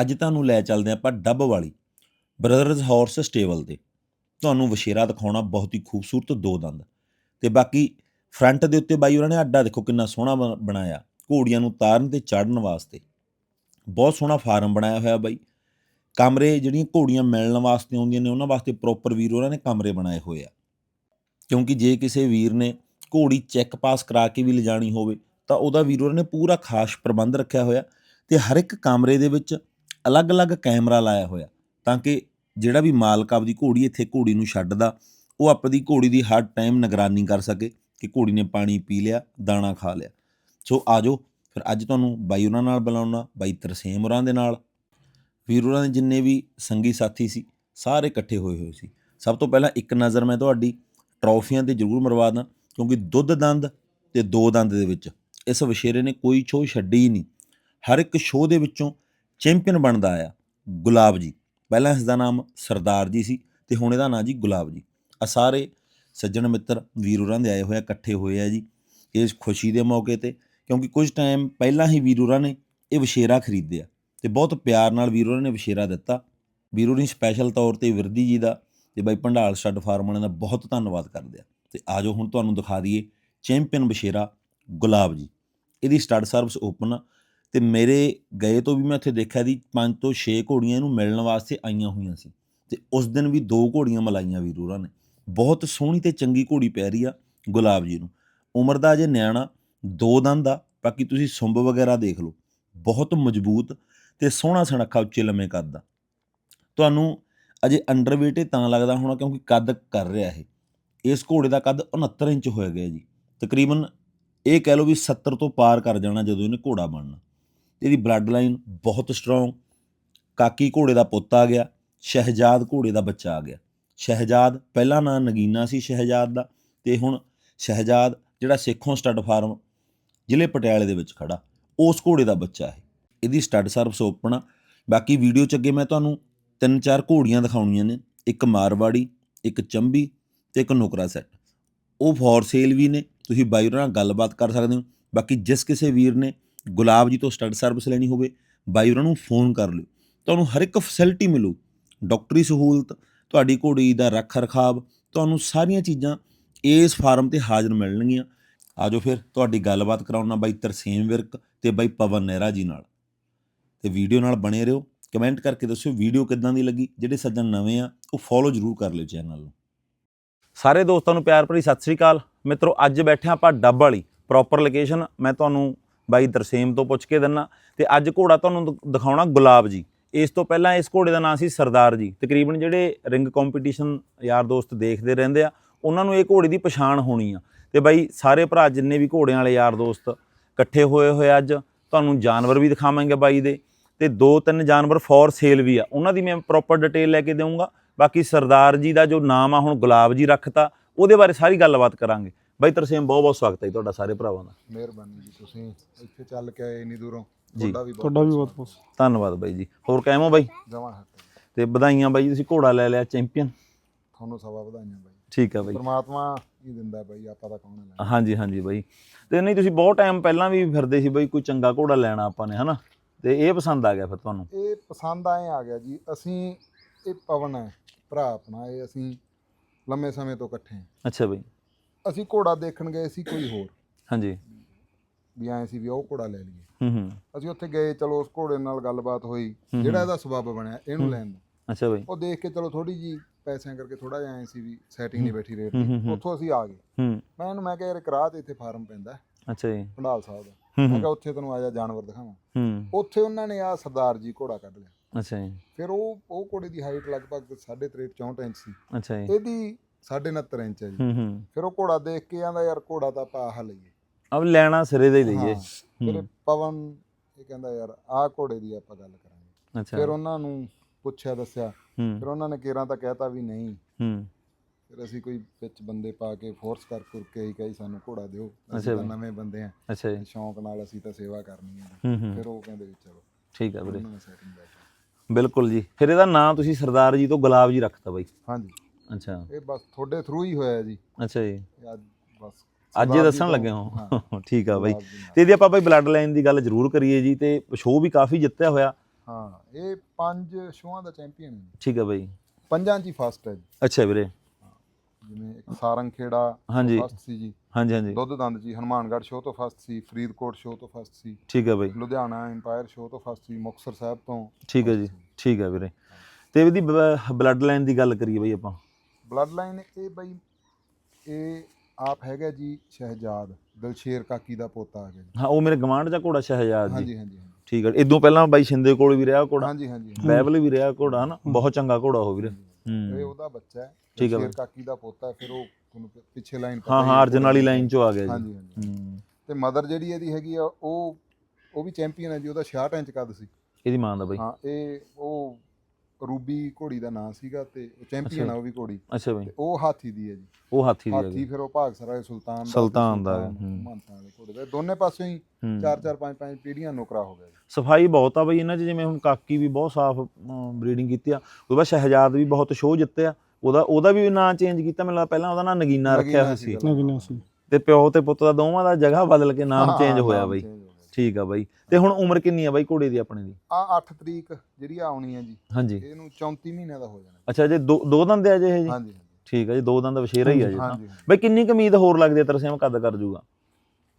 ਅੱਜ ਤੁਹਾਨੂੰ ਲੈ ਚੱਲਦੇ ਹਾਂ ਆਪਾਂ ਡੱਬ ਵਾਲੀ ਬ੍ਰਦਰਜ਼ ਹਾਰਸ ਸਟੇਬਲ ਤੇ। ਤੁਹਾਨੂੰ ਵਸ਼ੇਰਾ ਦਿਖਾਉਣਾ ਬਹੁਤ ਹੀ ਖੂਬਸੂਰਤ ਦੋ ਦੰਦ। ਤੇ ਬਾਕੀ ਫਰੰਟ ਦੇ ਉੱਤੇ ਬਾਈ ਉਹਨਾਂ ਨੇ ਅੱਡਾ ਦੇਖੋ ਕਿੰਨਾ ਸੋਹਣਾ ਬ- ਬਣਾਇਆ। ਘੋੜੀਆਂ ਨੂੰ ਤਾਰਨ ਤੇ ਚੜਨ ਵਾਸਤੇ। ਬਹੁਤ ਸੋਹਣਾ ਫਾਰਮ ਬਣਾਇਆ ਹੋਇਆ ਬਾਈ। ਕਮਰੇ ਜਿਹੜੀਆਂ ਘੋੜੀਆਂ ਮਿਲਣ ਵਾਸਤੇ ਆਉਂਦੀਆਂ ਨੇ, ਉਹਨਾਂ ਵਾਸਤੇ ਪ੍ਰੋਪਰ ਵੀਰ ਉਹਨਾਂ ਨੇ ਕਮਰੇ ਬਣਾਏ ਹੋਏ ਆ। ਕਿਉਂਕਿ ਜੇ ਕਿਸੇ ਵੀਰ ਨੇ ਘੋੜੀ ਚੈੱਕ ਪਾਸ ਕਰਾ ਕੇ ਵੀ ਲਿਜਾਣੀ ਹੋਵੇ, ਤਾਂ ਉਹਦਾ ਵੀਰ ਉਹਨਾਂ ਨੇ ਪੂਰਾ ਖਾਸ ਪ੍ਰਬੰਧ ਰੱਖਿਆ ਹੋਇਆ। ਤੇ ਹਰ ਇੱਕ ਕਮਰੇ ਦੇ ਵਿੱਚ ਅਲੱਗ-ਅਲੱਗ ਕੈਮਰਾ ਲਾਇਆ ਹੋਇਆ, ਤਾਂ ਕਿ ਜਿਹੜਾ ਵੀ ਮਾਲਕ ਆਪਦੀ ਘੋੜੀ ਇੱਥੇ ਘੋੜੀ ਨੂੰ ਛੱਡਦਾ, ਉਹ ਆਪਣੀ ਘੋੜੀ ਦੀ ਹਰ ਟਾਈਮ ਨਿਗਰਾਨੀ ਕਰ ਸਕੇ ਕਿ ਘੋੜੀ ਨੇ ਪਾਣੀ ਪੀ ਲਿਆ, ਦਾਣਾ ਖਾ ਲਿਆ। ਸੋ ਆਜੋ, ਫਿਰ ਅੱਜ ਤੁਹਾਨੂੰ ਬਾਈ ਉਹਨਾਂ ਨਾਲ ਬੁਲਾਉਣਾ, ਬਾਈ ਤਰਸੇਮ ਹੋਰਾਂ ਦੇ ਨਾਲ। ਵੀਰ ਹੋਰਾਂ ਦੇ ਜਿੰਨੇ ਵੀ ਸੰਗੀ ਸਾਥੀ ਸੀ, ਸਾਰੇ ਇਕੱਠੇ ਹੋਏ ਹੋਏ ਸੀ। ਸਭ ਤੋਂ ਪਹਿਲਾਂ ਇੱਕ ਨਜ਼ਰ ਮੈਂ ਤੁਹਾਡੀ ਟਰੋਫੀਆਂ ਤੇ ਜ਼ਰੂਰ ਮਰਵਾ ਦਾਂ, ਕਿਉਂਕਿ ਦੁੱਧ ਦੰਦ ਤੇ ਦੋ ਦੰਦ ਦੇ ਵਿੱਚ, ਇਸ ਵਸ਼ੇਰੇ ਨੇ ਕੋਈ ਛੋਹ ਛੱਡੀ ਹੀ ਨਹੀਂ। ਹਰ ਇੱਕ ਸ਼ੋਅ ਦੇ ਵਿੱਚੋਂ ਚੈਂਪੀਅਨ ਬਣਦਾ ਆਇਆ ਗੁਲਾਬ ਜੀ। ਪਹਿਲਾਂ ਇਸ ਦਾ ਨਾਮ ਸਰਦਾਰ ਜੀ ਸੀ ਤੇ ਹੁਣ ਇਹਦਾ ਨਾਂ ਜੀ ਗੁਲਾਬ ਜੀ। ਆ ਸਾਰੇ ਸੱਜਣ ਮਿੱਤਰ ਵੀਰੂਰਾਂ ਦੇ ਆਏ ਹੋਏ ਇਕੱਠੇ ਹੋਏ ਆ ਜੀ ਇਸ ਖੁਸ਼ੀ ਦੇ ਮੌਕੇ ਤੇ, ਕਿਉਂਕਿ ਕੁਝ ਟਾਈਮ ਪਹਿਲਾਂ ਹੀ ਵੀਰੂਰਾਂ ਨੇ ਇਹ ਵਸ਼ੇਰਾ ਖਰੀਦਿਆ ਤੇ ਬਹੁਤ ਪਿਆਰ ਨਾਲ ਵੀਰ ਹੋਰਾਂ ਨੇ ਵਸ਼ੇਰਾ ਦਿੱਤਾ। ਵੀਰ ਨੇ ਸਪੈਸ਼ਲ ਤੌਰ ਤੇ ਵਿਰਦੀ ਜੀ ਦਾ ਤੇ ਬਾਈ ਭੰਡਾਲ ਸਟੱਡ ਫਾਰਮ ਵਾਲਿਆਂ ਦਾ ਬਹੁਤ ਧੰਨਵਾਦ ਕਰਦੇ ਆ। ਤੇ ਆਜੋ ਹੁਣ ਤੁਹਾਨੂੰ ਦਿਖਾ ਦਈਏ ਚੈਂਪੀਅਨ ਵਸ਼ੇਰਾ ਗੁਲਾਬ ਜੀ। ਇਹਦੀ ਸਟੱਡ ਸਰਵਿਸ ਓਪਨ ਆ। ਤੇ ਮੇਰੇ ਗਏ ਤੋਂ ਵੀ ਮੈਂ ਉੱਥੇ ਦੇਖਿਆ ਦੀ ਪੰਜ ਤੋਂ 6 ਘੋੜੀਆਂ ਇਹਨੂੰ ਮਿਲਣ ਵਾਸਤੇ ਆਈਆਂ ਹੋਈਆਂ ਸੀ। ਤੇ ਉਸ ਦਿਨ ਵੀ ਦੋ ਘੋੜੀਆਂ ਮਲਾਈਆਂ ਵੀਰ ਹੋਰਾਂ ਨੇ। ਬਹੁਤ ਸੋਹਣੀ ਤੇ ਚੰਗੀ ਘੋੜੀ ਪੈ ਰਹੀ ਆ ਗੁਲਾਬ ਜੀ ਨੂੰ। ਉਮਰ ਦਾ ਅਜੇ ਨਿਆਣਾ ਦੋ ਦੰਦ ਦਾ ਬਾਕੀ ਤੁਸੀਂ ਸੁੰਬ ਵਗੈਰਾ ਦੇਖ ਲਓ। ਬਹੁਤ ਮਜ਼ਬੂਤ ਤੇ ਸੋਹਣਾ ਸੁਨੱਖਾ ਉੱਚੇ ਲੰਮੇ ਕੱਦ ਦਾ ਤੁਹਾਨੂੰ ਅਜੇ ਅੰਡਰਵੇਟ ਤਾਂ ਲੱਗਦਾ ਹੋਣਾ ਕਿਉਂਕਿ ਕੱਦ ਕਰ ਰਿਹਾ ਇਹ। ਇਸ ਘੋੜੇ ਦਾ ਕੱਦ 69 ਇੰਚ ਹੋਇਆ ਗਿਆ ਜੀ। ਤਕਰੀਬਨ ਇਹ ਕਹਿ ਲਓ ਵੀ 70 ਤੋਂ ਪਾਰ ਕਰ ਜਾਣਾ ਜਦੋਂ ਇਹਨੇ ਘੋੜਾ ਬਣਨਾ। ਇਹਦੀ ਬਲੱਡ ਲਾਈਨ ਬਹੁਤ ਸਟਰੋਂਗ ਕਾਕੀ ਘੋੜੇ ਦਾ ਪੁੱਤ ਆ ਗਿਆ, ਸ਼ਹਿਜਾਦ ਘੋੜੇ ਦਾ ਬੱਚਾ ਆ ਗਿਆ। ਸ਼ਹਿਜਾਦ ਪਹਿਲਾ ਨਾਂ ਨਗੀਨਾ ਸੀ ਸ਼ਹਿਜਾਦ ਦਾ ਤੇ ਹੁਣ ਸ਼ਹਿਜਾਦ ਜਿਹੜਾ ਸੇਖੋਂ ਸਟੱਡ ਫਾਰਮ ਜ਼ਿਲ੍ਹੇ ਪਟਿਆਲੇ ਦੇ ਵਿੱਚ ਖੜਾ ਉਸ ਘੋੜੇ ਦਾ ਬੱਚਾ ਹੈ ਇਹਦੀ ਸਟੱਡ ਸਰਵਿਸ ਓਪਨ ਆ। ਬਾਕੀ ਵੀਡੀਓ ਚ ਅੱਗੇ ਮੈਂ ਤੁਹਾਨੂੰ ਤਿੰਨ ਚਾਰ ਘੋੜੀਆਂ ਦਿਖਾਉਣੀਆਂ ਨੇ, ਇੱਕ ਮਾਰਵਾੜੀ, ਇੱਕ ਚੰਬੀ ਤੇ ਇੱਕ ਨੁਕਰਾ ਸੈੱਟ ਉਹ ਫੋਰ ਸੇਲ ਵੀ ਨੇ, ਤੁਸੀਂ ਬਾਈ ਹੋਰਾਂ ਨਾਲ ਗੱਲਬਾਤ ਕਰ ਸਕਦੇ ਹੋ। ਬਾਕੀ ਜਿਸ ਕਿਸੇ ਵੀਰ ਨੇ ਗੁਲਾਬ ਜੀ ਤੋਂ ਸਟੱਡ ਸਰਵਿਸ ਲੈਣੀ ਹੋਵੇ, ਬਾਈ ਉਹਨਾਂ ਨੂੰ ਫੋਨ ਕਰ ਲਿਓ, ਤੁਹਾਨੂੰ ਹਰ ਇੱਕ ਫੈਸਿਲਿਟੀ ਮਿਲੂ, ਡਾਕਟਰੀ ਸਹੂਲਤ, ਤੁਹਾਡੀ ਘੋੜੀ ਦਾ ਰੱਖ ਰਖਾਵ, ਤੁਹਾਨੂੰ ਸਾਰੀਆਂ ਚੀਜ਼ਾਂ ਇਸ ਫਾਰਮ ਤੇ ਹਾਜ਼ਰ ਮਿਲਣਗੀਆਂ। ਆਜੋ ਫਿਰ ਤੁਹਾਡੀ ਗੱਲਬਾਤ ਕਰਾਉਣਾ ਬਾਈ ਤਰਸੇਮ ਵਿਰਕ ਤੇ ਬਾਈ ਪਵਨ ਨਹਿਰਾ ਜੀ ਨਾਲ। ਤੇ ਵੀਡੀਓ ਨਾਲ ਬਣੇ ਰਹੋ, ਕਮੈਂਟ ਕਰਕੇ ਦੱਸਿਓ ਵੀਡੀਓ ਕਿੱਦਾਂ ਦੀ ਲੱਗੀ, ਜਿਹੜੇ ਸੱਜਣ ਨਵੇਂ ਆ, ਉਹ ਫੋਲੋ ਜ਼ਰੂਰ ਕਰ ਲਿਓ ਚੈਨਲ ਨੂੰ। ਸਾਰੇ ਦੋਸਤਾਂ ਨੂੰ ਪਿਆਰ ਭਰੀ ਸਤਿ ਸ੍ਰੀ ਅਕਾਲ। ਮਿੱਤਰੋ, ਅੱਜ ਬੈਠੇ ਆਪਾਂ ਡੱਬ ਵਾਲੀ ਪ੍ਰੋਪਰ ਲੋਕੇਸ਼ਨ ਮੈਂ ਤੁਹਾਨੂੰ ਬਾਈ ਦਰਸੇਮ ਤੋਂ ਪੁੱਛ ਕੇ ਦਿੰਨਾ। ਤੇ ਅੱਜ ਘੋੜਾ ਤੁਹਾਨੂੰ ਦਿ- ਦਿਖਾਉਣਾ ਗੁਲਾਬ ਜੀ। ਇਸ ਤੋਂ ਪਹਿਲਾਂ ਇਸ ਘੋੜੇ ਦਾ ਨਾਮ ਸੀ ਸਰਦਾਰ ਜੀ। ਤਕਰੀਬਨ ਜਿਹੜੇ ਰਿੰਗ ਕੰਪੀਟੀਸ਼ਨ ਯਾਰ ਦੋਸਤ ਦੇਖਦੇ ਰਹਿੰਦੇ ਆ, ਉਹਨਾਂ ਨੂੰ ਇਹ ਘੋੜੇ ਦੀ ਪਛਾਣ ਹੋਣੀ ਆ। ਤੇ ਬਾਈ ਸਾਰੇ ਭਰਾ ਜਿੰਨੇ ਵੀ ਘੋੜਿਆਂ ਵਾਲੇ ਯਾਰ ਦੋਸਤ ਇਕੱਠੇ ਹੋਏ ਹੋਏ ਅੱਜ, ਤੁਹਾਨੂੰ ਜਾਨਵਰ ਵੀ ਦਿਖਾਵਾਂਗੇ ਬਾਈ ਦੇ। ਤੇ ਦੋ ਤਿੰਨ ਜਾਨਵਰ ਫੋਰ ਸੇਲ ਵੀ ਆ। ਉਹਨਾਂ ਦੀ ਮੈਂ ਪ੍ਰੋਪਰ ਡਿਟੇਲ ਲੈ ਕੇ ਦੇਵਾਂਗਾ ਬਾਕੀ ਸਰਦਾਰ ਜੀ ਦਾ ਜੋ ਨਾਮ ਆ, ਹੁਣ ਗੁਲਾਬ ਜੀ ਰੱਖਤਾ, ਉਹਦੇ ਬਾਰੇ ਸਾਰੀ ਗੱਲਬਾਤ ਕਰਾਂਗੇ। ਬਾਈ ਤਰਸੇਮ ਬਹੁਤ ਬਹੁਤ ਸਵਾਗਤ ਹੈ ਜੀ ਤੁਹਾਡਾ ਸਾਰੇ ਭਰਾਵਾਂ ਦਾ। ਮਿਹਰਬਾਨੀ ਜੀ ਤੁਸੀਂ ਇੱਥੇ ਚੱਲ ਕੇ ਆਏ ਇੰਨੀ ਦੂਰੋਂ। ਜੀ। ਤੁਹਾਡਾ ਵੀ ਬਹੁਤ ਤੁਹਾਡਾ ਵੀ ਬਹੁਤ ਬਹੁਤ ਧੰਨਵਾਦ ਬਾਈ ਜੀ। ਹੋਰ ਕਹਿਮੋ ਬਾਈ? ਜਮਾ ਹੱਕ ਤੇ ਵਧਾਈਆਂ ਬਾਈ ਤੁਸੀਂ ਘੋੜਾ ਲੈ ਲਿਆ ਚੈਂਪੀਅਨ। ਤੁਹਾਨੂੰ ਸਵਾ ਵਧਾਈਆਂ ਬਾਈ। ਠੀਕ ਆ ਬਾਈ। ਪਰਮਾਤਮਾ ਹੀ ਦਿੰਦਾ ਬਾਈ ਆਪਾਂ ਤਾਂ ਕੌਣ ਲੈ ਹਾਂਜੀ ਹਾਂਜੀ ਬਾਈ। ਤੇ ਨਹੀਂ ਤੁਸੀਂ ਬਹੁਤ ਟਾਈਮ ਪਹਿਲਾਂ ਵੀ ਫਿਰਦੇ ਸੀ ਬਾਈ ਕੋਈ ਚੰਗਾ ਘੋੜਾ ਲੈਣਾ ਆਪਾਂ ਨੇ ਹਨਾ? ਤੇ ਇਹ ਪਸੰਦ ਆ ਗਿਆ ਫਿਰ ਤੁਹਾਨੂੰ? ਇਹ ਪਸੰਦ ਆਏ ਆ ਗਿਆ ਜੀ। ਅਸੀਂ ਇਹ ਪਵਨ ਹੈ ਭਰਾ ਆਪਣਾ ਇਹ ਅਸੀਂ ਲੰਮੇ ਸਮੇਂ ਤੋਂ ਇਕੱਠੇ ਹਾਂ। ਅੱਛਾ ਬਾਈ। ਅਸੀਂ ਘੋੜਾ ਦੇਖਣ ਗਏ ਸੀ ਕੋਈ ਹੋਰ। ਹਾਂਜੀ। ਵੀ ਆਏ ਸੀ ਵੀ ਉਹ ਘੋੜਾ ਲੈ ਲਈਏ। ਹੂੰ ਹੂੰ। ਅਸੀਂ ਉੱਥੇ ਗਏ ਚਲੋ ਉਸ ਘੋੜੇ ਨਾਲ ਗੱਲਬਾਤ ਹੋਈ। ਜਿਹੜਾ ਇਹਦਾ ਸਬੱਬ ਬਣਿਆ ਇਹਨੂੰ। ਲੈਣ। ਦਾ ਅੱਛਾ ਬਾਈ। ਉਹ ਦੇਖ ਕੇ ਚਲੋ ਥੋੜੀ ਜੀ ਪੈਸਿਆਂ ਕਰਕੇ ਥੋੜਾ ਜਿਹਾ ਆਏ ਸੀ ਵੀ ਸੈਟਿੰਗ ਨਹੀਂ ਬੈਠੀ ਰੇਟ ਦੀ। ਉੱਥੋਂ ਅਸੀਂ ਆ ਗਏ। ਹੂੰ। ਮੈਂ ਇਹਨੂੰ ਮੈਂ ਕਿਹਾ ਯਾਰ ਕਰਾ ਤੇ ਇੱਥੇ ਫਾਰਮ ਪੈਂਦਾ ਅੱਛਾ ਜੀ। ਭੰਡਾਲ ਸਾਹਿਬ ਦਾ। ਮੈਂ ਕਿਹਾ ਉੱਥੇ ਤੈਨੂੰ ਆ ਜਾ ਜਾਨਵਰ ਦਿਖਾਵਾਂ। ਹੂੰ। ਉੱਥੇ ਉਹਨਾਂ ਨੇ ਆ ਸਰਦਾਰ ਜੀ ਘੋੜਾ ਕੱਢ ਲਿਆ। ਅੱਛਾ ਜੀ। ਫਿਰ ਉਹ ਉਹ ਘੋੜੇ ਦੀ ਹਾਈਟ ਲਗਭਗ 3.5 64 ਇੰਚ ਸੀ। ਅੱਛਾ ਜੀ। ਇਹਦੀ 69 ਇੰਚ ਹੈ ਜੀ। ਹੂੰ ਹੂੰ। ਫਿਰ ਉਹ ਘੋੜਾ ਦੇਖ ਕੇ ਆਂਦਾ ਯਾਰ ਘੋੜਾ ਤਾਂ ਆਪਾਂ ਆਹ ਲਈਏ। ਅਬ ਲੈਣਾ ਸਿਰੇ ਦਾ ਹੀ ਲਈਏ। ਹਾਂ। ਫਿਰ ਹੂੰ, ਪਵਨ ਇਹ ਕਹਿੰਦਾ ਯਾਰ ਆਹ ਘੋੜੇ ਦੀ ਆਪਾਂ ਗੱਲ ਕਰਾਂਗੇ। ਅੱਛਾ। ਫਿਰ ਉਹਨਾਂ ਨੂੰ ਪੁੱਛਿਆ ਦੱਸਿਆ। ਹੂੰ। ਫਿਰ ਉਹਨਾਂ ਨੇ ਕੇਰਾਂ ਤਾਂ ਕਹਿਤਾ ਵੀ ਨਹੀਂ। ਹੂੰ। ਫਿਰ ਅਸੀਂ ਕੋਈ ਵਿੱਚ ਬੰਦੇ ਪਾ ਕੇ ਫੋਰਸ ਕਰ ਕਰ ਕੇ ਹੀ ਕਹੀ ਸਾਨੂੰ ਘੋੜਾ ਦਿਓ। ਅਸੀਂ ਤਾਂ। ਨਵੇਂ ਬੰਦੇ ਆ ਅੱਛਾ ਜੀ। ਸ਼ੌਂਕ ਨਾਲ ਅਸੀਂ ਤਾਂ ਸੇਵਾ ਕਰਨੀ ਹੈ। ਹੂੰ ਹੂੰ। ਫਿਰ ਉਹ ਕਹਿੰਦੇ ਵੀ ਚਲੋ। ਠੀਕ ਆ ਵੀਰੇ। ਬਿਲਕੁਲ ਜੀ। ਫਿਰ ਇਹਦਾ ਨਾਂ ਤੁਸੀਂ ਸਰਦਾਰ ਜੀ ਤੋਂ ਗੁਲਾਬ ਜੀ ਰੱਖਤਾ ਬਾਈ। ਹਾਂਜੀ। ਅੱਛਾ। ਇਹ ਬਸ ਤੁਹਾਡੇ ਥਰੂ ਹੀ ਹੋਇਆ ਜੀ। ਅੱਛਾ ਜੀ। ਇਹ ਅੱਜ ਬਸ ਅੱਜ ਹੀ ਸਰਦਾਰ ਜੀ ਦੱਸਣ ਲੱਗੇ ਹਾਂ, ਠੀਕ ਆ ਬਾਈ। ਤੇ। ਇਹਦੀ ਆਪਾਂ ਬਾਈ ਬਲੱਡ ਲਾਈਨ ਦੀ ਗੱਲ ਜ਼ਰੂਰ ਕਰੀਏ ਜੀ ਤੇ ਸ਼ੋਅ ਵੀ ਕਾਫੀ ਜਿੱਤਿਆ ਹੋਇਆ। ਹਾਂ ਇਹ ਪੰਜ ਸ਼ੋਆਂ ਦਾ ਚੈਂਪੀਅਨ। ਠੀਕ ਹੈ ਬਾਈ। ਪੰਜਾਂ 'ਚ ਹੀ ਫਸਟ ਹੈ ਜੀ। ਅੱਛਾ ਵੀਰੇ। ਜਿਵੇਂ ਇੱਕ ਸਾਰੰਗ ਖੇੜਾ ਫਸਟ ਸੀ ਜੀ। ਹਾਂਜੀ ਹਾਂਜੀ। ਦੁੱਧ ਦੰਦ ਜੀ ਹਨੂਮਾਨਗੜ੍ਹ ਸ਼ੋਅ ਤੋਂ ਫਸਟ ਸੀ ਫਰੀਦਕੋਟ ਸ਼ੋਅ ਤੋਂ ਫਸਟ ਸੀ। ਠੀਕ ਹੈ ਬਾਈ। ਲੁਧਿਆਣਾ ਐਮਪਾਇਰ ਸ਼ੋਅ ਤੋਂ ਫਸਟ ਸੀ ਮੁਕਤਸਰ ਸਾਹਿਬ ਤੋਂ ਠੀਕ ਹੈ ਜੀ। ਠੀਕ ਹੈ ਵੀਰੇ। ਤੇ ਇਹਦੀ ਬਲੱਡ ਲਾਈਨ ਦੀ ਗੱਲ ਕਰੀਏ ਬਾਈ ਆਪਾਂ। ਬਲੱਡ ਲਾਈਨ ਇਹ ਬਈ ਇਹ ਆਪ ਹੈਗਾ ਜੀ ਸ਼ਹਿਜਾਦ ਦਿਲਸ਼ੇਰ ਕਾਕੀ ਦਾ ਪੋਤਾ ਹੈਗਾ ਜੀ। ਹਾਂ ਉਹ ਮੇਰੇ ਗਵਾਂਢ ਦਾ ਘੋੜਾ ਸ਼ਹਿਜਾਦ ਜੀ। ਹਾਂਜੀ ਹਾਂਜੀ ਹਾਂਜੀ। ਠੀਕ ਹੈ ਇਦੋਂ ਪਹਿਲਾਂ ਬਾਈ ਸ਼ਿੰਦੇ ਕੋਲ ਵੀ ਰਿਹਾ ਘੋੜਾ। ਹਾਂਜੀ ਹਾਂਜੀ ਬੈਬਲ ਵੀ ਰਿਹਾ ਘੋੜਾ ਹਨਾ। ਬਹੁਤ ਚੰਗਾ ਘੋੜਾ ਹੋ ਵੀਰੇ। ਇਹ ਹੂੰ। ਉਹਦਾ ਬੱਚਾ ਹੈ। ਠੀਕ ਹੈ ਦਿਲਸ਼ੇਰ। ਕਾਕੀ ਦਾ ਪੋਤਾ ਹੈ, ਫਿਰ ਉਹ ਤੁਹਾਨੂੰ ਪ- ਪਿੱਛੇ ਲਾਈਨ ਹਾਂ ਹਾਂ ਅਰਜਨ ਵਾਲੀ ਲਾਈਨ ਚੋਂ ਆ ਗਿਆ ਜੀ। ਹਾਂਜੀ ਹਾਂਜੀ। ਹੂੰ। ਤੇ ਮਦਰ ਜਿਹੜੀ ਇਹਦੀ ਹੈਗੀ ਆ ਉਹ ਉਹ ਵੀ ਚੈਂਪੀਅਨ ਹੈ ਜੀ। ਉਹਦਾ 66 ਇੰਚ ਕੱਦ ਸੀ। ਇਹਦੀ ਮਾਂ ਦਾ ਬਾਈ। ਹਾਂ ਇਹ ਉਹ ਰੂਬੀ ਘੋੜੀ ਦਾ ਨਾਂ ਸੀਗਾ ਤੇ ਚੈਂਪੀਅਨ ਆ ਉਹ ਵੀ ਘੋੜੀ। ਅੱਛਾ ਬਾਈ। ਤੇ ਉਹ ਹਾਥੀ ਦੀ ਹੈ ਜੀ। ਉਹ ਹਾਥੀ ਦੀ ਆ ਹਾਥੀ ਫਿਰ ਉਹ ਭਾਗ ਸਰਾਏ ਸੁਲਤਾਨ ਦਾ ਸੁਲਤਾਨ ਦਾ, ਹੂੰ। ਮਹੰਤਾਂ ਦੇ ਘੋੜੇ ਦਾ। ਦੋਨੇ ਪਾਸਿਓਂ ਹੀ ਹੂੰ। ਚਾਰ ਚਾਰ ਪੰਜ ਪੰਜ ਪੀੜ੍ਹੀਆਂ ਨੌਕਰਾ ਹੋ ਗਿਆ ਜੀ। ਸਫ਼ਾਈ ਬਹੁਤ ਆ ਬਈ ਇਹਨਾਂ 'ਚ ਜਿਵੇਂ ਹੁਣ ਕਾਕੀ ਵੀ ਬਹੁਤ ਸਾਫ਼ ਬਰੀਡਿੰਗ ਕੀਤੀ ਆ। ਉਹਦੇ ਬਾਅਦ ਸ਼ਹਿਜਾਦ ਵੀ ਬਹੁਤ ਸ਼ੋਅ ਜਿੱਤਿਆ ਉਹਦਾ ਉਹਦਾ ਵੀ ਨਾਂ ਚੇਂਜ ਕੀਤਾ ਮੈਨੂੰ ਲੱਗਦਾ ਪਹਿਲਾਂ ਉਹਦਾ ਨਾਂ ਨਗੀਨਾ ਰੱਖਿਆ ਹੋਇਆ ਸੀ। ਨਗੀਨਾ ਨਵੀਨਾ ਸੀ। ਤੇ ਪਿਓ ਤੇ ਪੁੱਤ ਦਾ ਦੋਵਾਂ ਦਾ ਜਗ੍ਹਾ ਬਦਲ ਕੇ ਨਾਮ ਹਾਂ, ਚੇਂਜ ਹੋਇਆ ਨਾਮ ਬਈ। change ਹੋ। ਠੀਕ ਆ ਬਾਈ। ਤੇ ਹੁਣ ਉਮਰ ਕਿੰਨੀ ਆ ਬਾਈ ਘੋੜੇ ਦੀ ਆਪਣੇ ਦੀ? ਆ 8 ਤਰੀਕ ਜਿਹੜੀ ਆ ਆਉਣੀ ਹੈ ਜੀ। ਹਾਂਜੀ। ਇਹਨੂੰ 34 ਮਹੀਨਿਆਂ ਦਾ ਹੋ ਜਾਣਾ। ਅੱਛਾ ਜੇ ਦੋ ਦੋ ਦੰਦ ਆ ਜੇ ਇਹ ਜੀ? ਹਾਂਜੀ ਠੀਕ ਆ ਜੀ ਦੋ ਦੰਦ ਵਸ਼ੇਰਾ ਹੀ ਆ ਜੀ। ਹਾਂਜੀ। ਬਈ ਕਿੰਨੀ ਕੁ ਉਮੀਦ ਹੋਰ ਲੱਗਦੀ ਆ ਤਰਸੇਮ ਕਦ ਕਰ ਜੂਗਾ?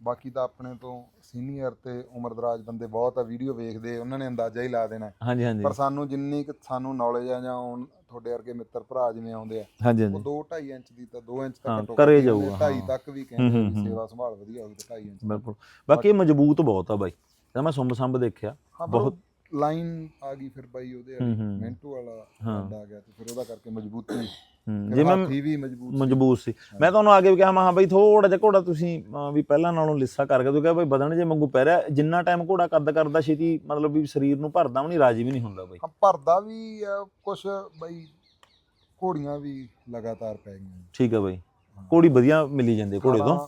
ਬਾਕੀ ਤਾਂ ਆਪਣੇ ਤੋਂ ਸੀਨੀਅਰ ਤੇ ਉਮਰਦਰਾਜ ਬੰਦੇ ਬਹੁਤ ਆ ਵੀਡੀਓ ਵੇਖਦੇ ਉਹਨਾਂ ਨੇ ਅੰਦਾਜ਼ਾ ਹੀ ਲਾ ਦੇਣਾ। ਹਾਂਜੀ ਹਾਂਜੀ। ਪਰ ਸਾਨੂੰ ਜਿੰਨੀ ਕੁ ਸਾਨੂੰ ਨੌਲੇਜ ਆ ਜਾਂ ਤੁਹਾਡੇ ਵਰਗੇ ਮਿੱਤਰ ਭਰਾ ਜਿਵੇਂ ਆਉਂਦੇ ਆ ਹਾਂਜੀ ਉਹ ਹਾਂਜੀ 2 2.5 ਇੰਚ ਦੀ ਤਾਂ 2 ਇੰਚ ਹਾਂ, ਤੱਕ ਘੱਟੋ ਘਰੇ ਜਾਊਗਾ, 2.5 ਹਾਂ। ਤੱਕ ਵੀ ਕਹਿੰਦੇ ਹੂੰ, ਵੀ ਹੂੰ, ਸੇਵਾ ਸੰਭਾਲ ਵਧੀਆ ਹੋਊਗੀ ਤਾਂ 2.5 ਇੰਚ ਬਿਲਕੁਲ ਬਾਕੀ ਇਹ ਮਜ਼ਬੂਤ ਬਹੁਤ ਆ ਬਾਈ ਤਾਂ ਮੈਂ ਸੁੰਬ ਸੰਭ ਦੇਖਿਆ ਹਾਂ ਬਹੁਤ- ਬਹੁਤ ਲਾਈਨ ਆ ਗਈ ਫਿਰ ਬਾਈ ਉਹਦੇ ਹੂੰ, ਹੂੰ। ਮਿੰਟੂ ਵਾਲਾ ਹਾਂ। ਅੱਡ ਆ ਗਿਆ ਤੇ ਫਿਰ ਉਹਦਾ ਕਰਕੇ ਮਜ਼ਬੂਤੀ ਹੂੰ, ਜਿਵੇਂ ਹਾਥੀ ਵੀ ਮਜ਼ਬੂਤ ਸੀ। ਮਜ਼ਬੂਤ ਸੀ। ਮੈਂ ਤੁਹਾਨੂੰ ਅੱਗੇ ਵੀ ਕਿਹਾ ਮੈਂ ਬਈ ਥੋੜਾ ਜਿਹਾ ਘੋੜਾ ਤੁਸੀਂ ਵੀ ਪਹਿਲਾਂ ਨਾਲੋਂ ਲਿੱਸਾ ਕਰ ਗਿਆ ਤੂੰ ਕਿਹਾ ਬਈ ਬਦਨ ਜੇ ਮੰਗੂ ਪੈ ਰਿਹਾ ਜਿੰਨਾ ਟਾਈਮ ਘੋੜਾ ਕੱਦ ਕਰਦਾ ਛੇਤੀ ਮਤਲਬ ਵੀ ਸਰੀਰ ਨੂੰ ਭਰਦਾ ਵੀ ਨਹੀਂ ਰਾਜੀ ਵੀ ਨਹੀਂ ਹੁੰਦਾ ਬਈ। ਭਰਦਾ ਵੀ ਕੁਝ ਬਾਈ ਘੋੜੀਆਂ ਵੀ ਲਗਾਤਾਰ ਪੈ ਗਈਆਂ। ਠੀਕ ਹੈ ਬਈ। ਘੋੜੀ ਵਧੀਆ ਮਿਲੀ ਜਾਂਦੀ ਘੋੜੇ ਤੋਂ।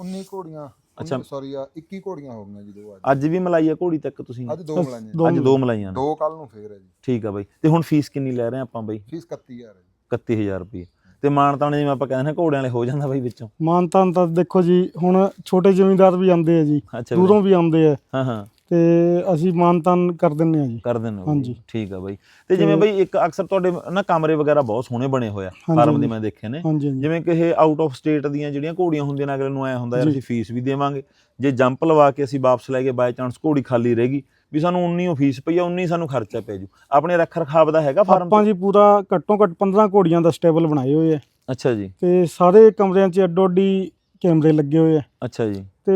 19 ਘੋੜੀਆਂ ਅੱਛਾ। ਸੌਰੀ ਆ 21 ਘੋੜੀਆਂ ਹੋ ਗਈਆਂ ਜੀ ਦੋ ਅੱਜ। ਅੱਜ ਵੀ ਮਲਾਈ ਆ ਘੋੜੀ ਤੱਕ ਤੁਸੀਂ? ਅੱਜ ਦੋ ਮਲਾਈਆਂ। ਅੱਜ ਦੋ ਮਲਾਈਆਂ ਦੋ ਕੱਲ ਨੂੰ ਫੇਰ ਹੈ ਜੀ। ਠੀਕ ਆ ਬਈ। ਤੇ ਹੁਣ ਫੀਸ ਕਿੰਨੀ ਲੈ ਰਹੇ ਆਪਾਂ ਬਈ? ਫੀਸ 31000 ਹੈ 31000 ਰੁਪਏ। ਤੇ ਮਾਨਤਾਨ ਜਿਵੇਂ ਆਪਾਂ ਕਹਿੰਦੇ ਨੇ ਘੋੜਿਆਂ ਵਾਲੇ ਹੋ ਜਾਂਦਾ ਬਈ ਵਿੱਚੋਂ। ਮਾਨਤਾਂ ਤਾਂ ਦੇਖੋ ਜੀ ਹੁਣ ਛੋਟੇ ਜ਼ਿਮੀਂਦਾਰ ਵੀ ਆਉਂਦੇ ਆ ਜੀ ਅੱਛਾ ਵੀਰੇ। ਦੂਰੋਂ ਵੀ ਆਉਂਦੇ ਆ। ਹਾਂ ਹਾਂ। ਤੇ ਅਸੀਂ ਮਾਨਤਾਨ ਕਰ ਦਿੰਨੇ ਆ ਜੀ। ਕਰ ਹੋ ਹਾਂਜੀ। ਠੀਕ ਆ ਬਈ। ਤੇ ਜਿਵੇਂ ਬਈ ਇੱਕ ਅਕਸਰ ਤੁਹਾਡੇ ਨਾ ਕਮਰੇ ਵਗੈਰਾ ਬਹੁਤ ਸੋਹਣੇ ਬਣੇ ਹੋਏ ਆ ਹਾਂਜੀ, ਫਾਰਮ ਦੇ। ਮੈਂ ਦੇਖੇ ਨੇ। ਹਾਂਜੀ ਹਾਂਜੀ। ਜਿਵੇਂ ਕਿ ਇਹ ਆਊਟ ਆਫ ਸਟੇਟ ਦੀਆਂ ਜਿਹੜੀਆਂ ਘੋੜੀਆਂ ਹੁੰਦੀਆਂ ਨੇ ਅਗਲੇ ਨੂੰ ਐ ਹੁੰਦਾ ਯਾਰ ਅਸੀਂ ਫੀਸ ਵੀ ਦੇਵਾਂਗੇ। ਜੇ ਜੰਪ ਲਵਾ ਕੇ ਅਸੀਂ ਵਾਪਸ ਲੈ ਗਏ ਬਾਈ ਚਾਂਸ ਘੋੜੀ ਖਾਲੀ ਰਹੇਗੀ ਵੀ ਸਾਨੂੰ 19 ਉਹ ਫੀਸ ਪਈ ਆ 19 ਸਾਨੂੰ ਖਰਚਾ ਪੈ ਜੂ। ਆਪਣੇ ਰੱਖ ਰਖਾਵ ਦਾ ਹੈਗਾ ਫਾਰਮ ਆਪਾਂ ਜੀ ਪੂਰਾ ਘੱਟੋ ਘੱਟ 15 ਘੋੜੀਆਂ ਦਾ ਸਟੇਬਲ ਬਣਾਏ ਹੋਏ ਆ। ਅੱਛਾ ਜੀ। ਤੇ ਸਾਰੇ ਕਮਰਿਆਂ 'ਚ ਅੱਡੋ ਅੱਡੀ ਕੈਮਰੇ ਲੱਗੇ ਹੋਏ ਆ। ਅੱਛਾ ਜੀ। ਤੇ